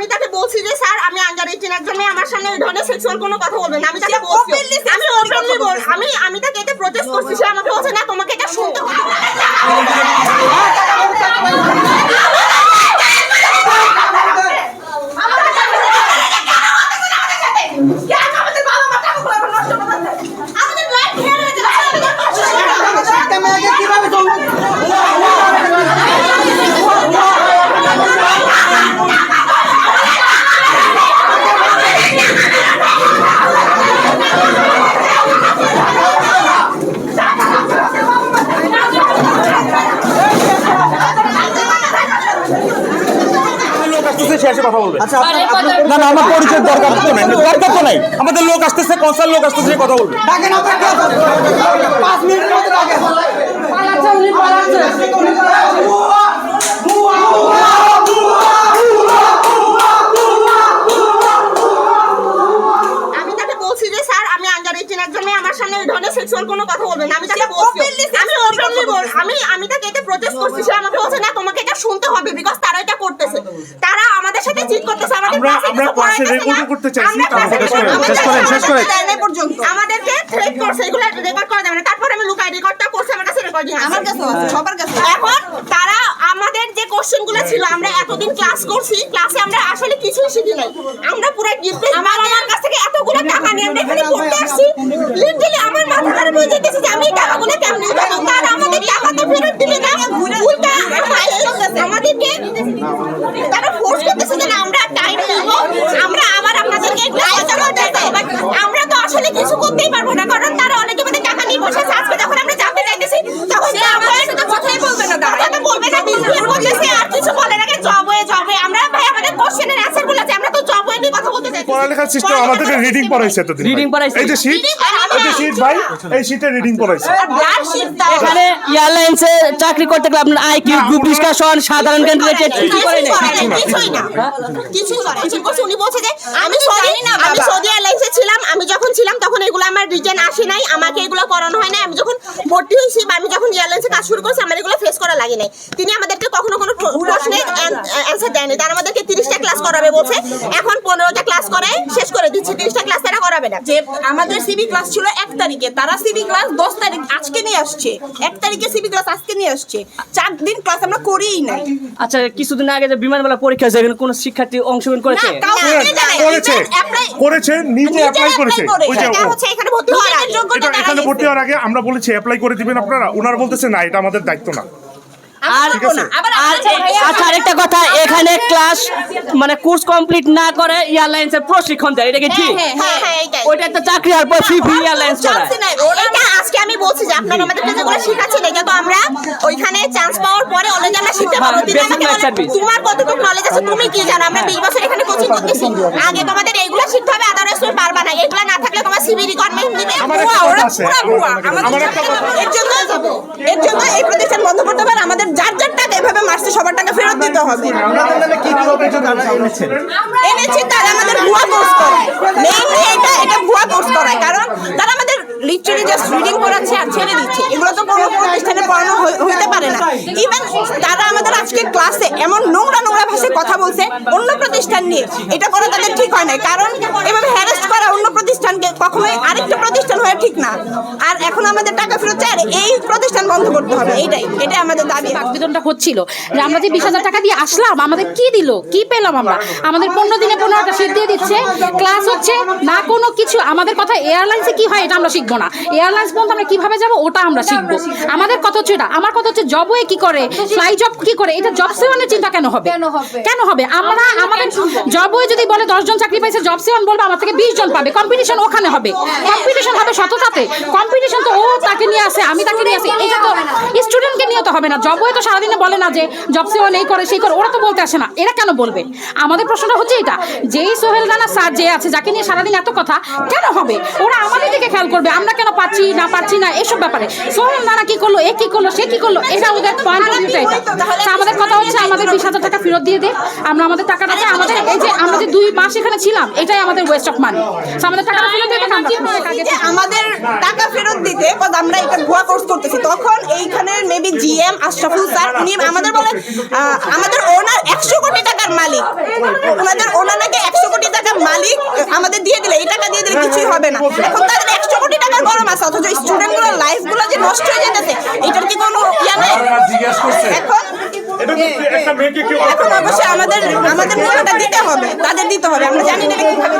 আমি তাকে বলছি যে স্যার আমি আন্ডার এইটিন একজন মেয়ে আমার সামনে এই ধরনের সেক্সুয়াল কোনো কথা বলবেন না। আমি তাকে বলছি আমি ওপেনলি বল আমি আমি তাকে এটা প্রটেস্ট করছি সে আমাকে বলছে না তোমাকে এটা শুনতে হবে। এসে কথা বলবে। আচ্ছা আপনার আপনার না না আমার পরিচয় দরকার তো নাই। দরকার তো নাই। আমাদের লোক আসতেছে লোক আসতেছে কথা বলবে। ডাকেন আপনার কে আছে? পাঁচ মিনিটের মধ্যে ডাকেন আমি তাকে বলছি যে স্যার আমি আন্ডার এইটিন একজন মেয়ে আমার সামনে এই ধরনের সেক্সুয়াল কোনো কথা বলবেন না। আমি তাকে বলছি আমি ওপেনলি আমি আমি তাকে এটা প্রটেস্ট করছি। সে আমাকে বলছে না তোমাকে এটা শুনতে হবে বিকজ তারা এটা করতেছে তারা আমাদের সাথে চিট করতেছে আমাদের আমরা- আমরা record না। করতে চাইছি। শেষ করেন, শেষ করেন, শেষ করেন। পর্যন্ত আমাদেরকে থ্রেট করছে এগুলো রেকর্ড করা যাবে না। তারপর আমি লুকাই রেকর্ডটা করছি আমার কাছে রেকর্ডিং আমার কাছে সবার কাছে এখন তারা আমাদের যে কোশ্চেনগুলো ছিল আমরা এতদিন ক্লাস করছি ক্লাসে আমরা আসলে কিছুই শিখি নাই। আমরা পুরো ডিপ্রেস আমার আমার কাছ থেকে এতগুলো টাকা নিয়ে আমরা এখানে পড়তে আসছি। লিটারালি আমার মাথা খারাপ হয়ে যেতেছে যে আমি এই টাকাগুলো কেমনে উঠাবো তারা আমাদের টাকা তো ফেরত দিবে না উল্টা আমাদের- আমাদেরকে তারা ফোর্স করতেছে যে না, আমরা টাইম নিব আমরা আবার আপনাদেরকে ক্লাসটা করতে হবে But আমরা তো আসলে কিছু করতেই পারব না কারণ তারা অনেকে আমাদের টাকা নিয়ে বসে আছে। আজকে যখন আমরা জানতে চাইতেছি তখন কথাই বলবে না কথা বলবে না বিজনেস করতেছে আর কিছু বলে না জব হয়ে জব হয়ে। আমরা ভাই আমাদের কোশ্চেনের অ্যানসারগুলো আছে আমরা তো জব হয়ে নিয়ে কথা বলতে চাই পড়ালেখার সিস্টেম আমাদেরকে রিডিং পড়াইছে এতদিন রিডিং পড়াইছে। এই যে শীট এই ভাই? এই শীটে রিডিং পড়াইছে। এখানে এয়ারলাইন্সে চাকরি করতে গেলে আপনার আইকিউ গ্রুপ ডিসকাশন সাধারণ জ্ঞান রিলেটেড কিছু করে না। কিছুই না। কিছুই করে কিছু করছে উনি বলছে যে আমি সৌদি আমি সৌদি এয়ারলাইন্সে ছিলাম আমি যখন ছিলাম তখন এগুলো আমার রিটেন আসে নাই আমাকে এগুলো করানো হয় না আমি যখন ভর্তি হয়েছি বা আমি যখন এয়ারলাইন্সে কাজ শুরু করছি আমার এগুলো ফেস করা লাগে নাই। তিনি আমাদেরকে কখনো কোনো প্র- প্রশ্নের অ্যান্সার দেয়নি। তারা আমাদেরকে তিরিশটা ক্লাস করাবে বলছে এখন পনেরোটা ক্লাস করে শেষ করে দিচ্ছে। তিরিশটা ক্লাস তারা করাবে না। যে আমাদের সিবি ক্লাস ছিল এক তারিখে তারা সিভি ক্লাস দশ তারিখ আজকে নিয়ে আসছে। এক তারিখে সিভি ক্লাস আজকে নিয়ে আসছে। চার দিন ক্লাস আমরা করিই নাই। আচ্ছা কিছুদিন আগে যে বিমানবালা পরীক্ষা হয়েছে এখানে কোন শিক্ষার্থী অংশগ্রহণ করেছে? যায়। করেছে। করেছে নিজে অ্যাপ্লাই করেছে। ওই যে এখানে ভর্তি হওয়ার আগে। আমরা বলেছি অ্যাপ্লাই করে দিবেন আপনারা। ওনারা বলতেছে না এটা আমাদের দায়িত্ব না। আর আর আচ্ছা, আচ্ছা আরেকটা কথা এখানে ক্লাস মানে কোর্স কমপ্লিট না করে এয়ারলাইন্সের প্রশিক্ষণ দেয় এটা কি ঠিক? হ্যাঁ, হ্যাঁ হ্যাঁ ওইটা একটা চাকরি পর ফ্রি ফ্রি এয়ারলাইন্স এটা আজকে আমি বলছি যে আপনারা আমাদেরকে যেগুলো শিখাচ্ছেন এটা তো আমরা ওইখানে চান্স পাওয়ার পরে অলরেডি আমরা শিখতে পারব। তোমার কতটুকু নলেজ আছে? তুমি কি জানো? আমরা বিশ বছর এখানে কোচিং করতেছি। আগে তোমাদের এইগুলো শিখতে হবে আদারওয়াইজ তুমি পারবা না। এগুলো না দিবে? ভুয়া, ওরা কথা পুরা ভুয়া। আমাদের এর জন্য এর জন্য এই প্রতিষ্ঠান বন্ধ করতে হবে আমাদের যার যার টাকা এভাবে মারছে সবার টাকা ফেরত দিতে হবে। এনেছি। তারা আমাদের ভুয়া কোর্স করায় মেইনলি এটা এটা ভুয়া কোর্স করায় কারণ তারা আমাদের লিটারালি জাস্ট রিডিং করাচ্ছে আর ছেড়ে দিচ্ছে। এগুলো তো কোনো প্রতিষ্ঠানে পড়ানো হইতে পারে না। ইভেন তারা আমাদের আজকে ক্লাসে এমন নোংরা নোংরা ভাষায় কথা বলছে অন্য প্রতিষ্ঠান নিয়ে। এটা করা তাদের ঠিক হয় না কারণ এভাবে হ্যারাস্ট করা অন্য প্রতিষ্ঠানকে কখনোই আরেকটা প্রতিষ্ঠান হয়ে ঠিক না। আর এখন আমাদের টাকা ফেরত চায় আর এই প্রতিষ্ঠান বন্ধ করতে হবে এইটাই এটাই আমাদের দাবি আবেদনটা হচ্ছিল যে আমরা যে বিশ হাজার টাকা দিয়ে আসলাম আমাদের কি দিল? কি পেলাম আমরা? আমাদের পনেরো দিনে পনেরোটা সিট দিয়ে দিচ্ছে ক্লাস হচ্ছে না কোনো কিছু। আমাদের কথা এয়ারলাইন্সে কি হয় এটা আমরা শিখব না। এয়ারলাইন্স বলতে আমরা কীভাবে যাব ওটা আমরা শিখব। আমাদের কথা হচ্ছে এটা। আমার কথা হচ্ছে জব ওয়ে কি করে ফ্লাই জব কি করে এটা জব সেওয়ানের চিন্তা কেন হবে? কেন হবে? আমরা আমাদের জবওয়ে যদি বলে দশজন চাকরি পাইছে জব সেওয়ান বলবে আমার থেকে বিশ জন পাবে। কম্পিটিশন ওখানে হবে। কম্পিটিশন হবে সততাতে। কম্পিটিশন তো ও তাকে নিয়ে আসে আমি তাকে নিয়ে আসি। এটা তো স্টুডেন্টকে নিয়ে তো হবে না। জবওয়ে তো সারাদিনে বলে না যে জব সেওয়ান এই করে সেই করে। ওরা তো বলতে আসে না। এরা কেন বলবে? আমাদের প্রশ্নটা হচ্ছে এটা। যেই সোহেল রানা স্যার যে আছে যাকে নিয়ে সারাদিন এত কথা কেন হবে? ওরা আমাদের দিকে খেয়াল করবে। আমরা কেন পাচ্ছি না পাচ্ছি না এসব ব্যাপারে। সোহেল নানা কি করল এ কি করল সে কি করল এটা ওদের পয়েন্ট অফ ভিউটা এটা। আমাদের কথা হচ্ছে আমাদের বিশ হাজার টাকা ফেরত দিয়ে দে। আমরা আমাদের টাকাটা চাই আমাদের এই যে আমরা যে দুই মাস এখানে ছিলাম এটাই আমাদের ওয়েস্ট অফ মানি আমাদের টাকাটা ফেরত আমাদের টাকা ফেরত দিতে আমরা এটা ভুয়া কোর্স করতেছি তখন এইখানে মেবি জিএম আশরাফুল স্যার উনি আমাদের বলে আমাদের ওনার একশো কোটি টাকার মালিক। ওনাদের ওনার নাকি একশো কোটি টাকার মালিক আমাদের দিয়ে দিলে এই টাকা দিয়ে দিলে কিছুই হবে না। এখন তাদের একশো কোটি টাকার গরম আছে অথচ স্টুডেন্টগুলোর লাইফগুলো যে নষ্ট হয়ে যেতেছে এটার কি কোনো ইয়া নাই? এখন এখন অবশ্যই আমাদের আমাদের মূল্যটা দিতে হবে তাদের দিতে হবে আমরা জানি না কীভাবে।